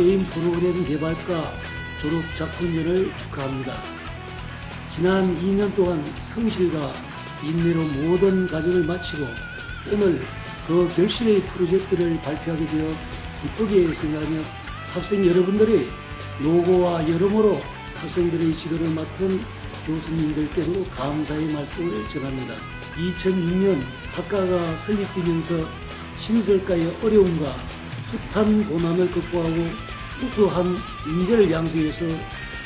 게임 프로그램 개발과 졸업 작품전을 축하합니다. 지난 2년 동안 성실과 인내로 모든 과정을 마치고 오늘 그 결실의 프로젝트를 발표하게 되어 기쁘게 생각하며 학생 여러분들의 노고와 여러모로 학생들의 지도를 맡은 교수님들께도 감사의 말씀을 전합니다. 2006년 학과가 설립되면서 신설가의 어려움과 숱한 고난을 극복하고 우수한 인재를 양성해서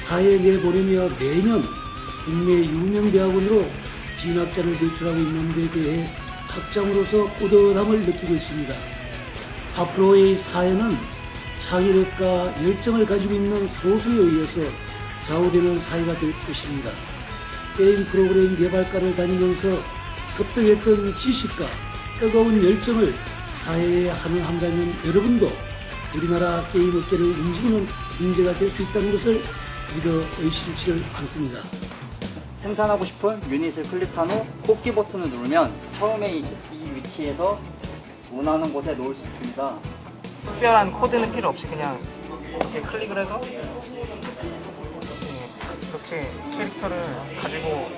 사회에 내보내며 매년 국내 유명 대학원으로 진학자를 배출하고 있는 데 대해 학장으로서 뿌듯함을 느끼고 있습니다. 앞으로의 사회는 창의력과 열정을 가지고 있는 소수에 의해서 좌우되는 사회가 될 것입니다. 게임 프로그램 개발과를 다니면서 습득했던 지식과 뜨거운 열정을 사회에 한영한다면 여러분도 우리나라 게임 업계를 움직이는 인재가 될 수 있다는 것을 믿어 의심치를 않습니다. 생산하고 싶은 유닛을 클릭한 후 뽑기 버튼을 누르면 처음에 이, 이 위치에서 원하는 곳에 놓을 수 있습니다. 특별한 코드는 필요 없이 그냥 이렇게 클릭을 해서 이렇게 캐릭터를 가지고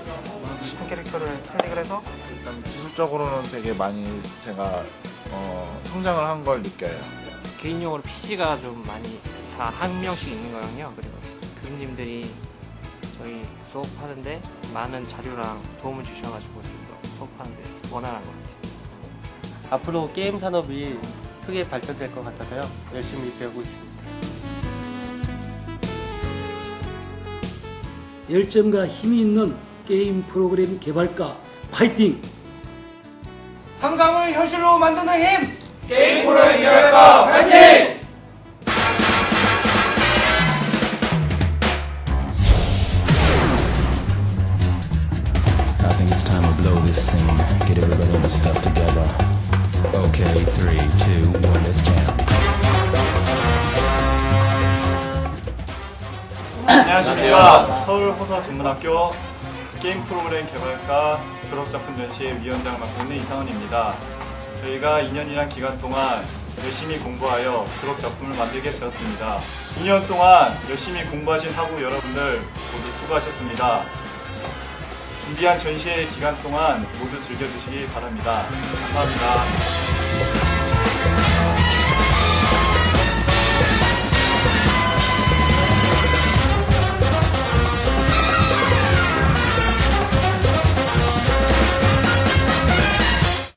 싶은 캐릭터를 클릭을 해서 일단 기술적으로는 되게 많이 제가 어, 성장을 한 걸 느껴요. 개인용으로 PC가 좀 많이 다 한 명씩 있는 거랑요. 그리고 교수님들이 저희 수업하는데 많은 자료랑 도움을 주셔가지고 수업하는데 원활한 것 같아요. 앞으로 게임 산업이 크게 발전될 것 같아서요. 열심히 배우고 있습니다. 열정과 힘이 있는 게임 프로그램 개발과 파이팅! 상상을 현실로 만드는 힘! I blow this scene. Get everybody in the stuff together. Okay, three, two, one, let's jam. 안녕하십니까. 서울 호서 전문학교 게임 프로그램 개발과 졸업작품 전시회 위원장 맡고 있는 이상원입니다. 저희가 2년이란 기간 동안 열심히 공부하여 졸업 작품을 만들게 되었습니다. 2년 동안 열심히 공부하신 학우 여러분들 모두 수고하셨습니다. 준비한 전시회 기간 동안 모두 즐겨주시기 바랍니다. 감사합니다.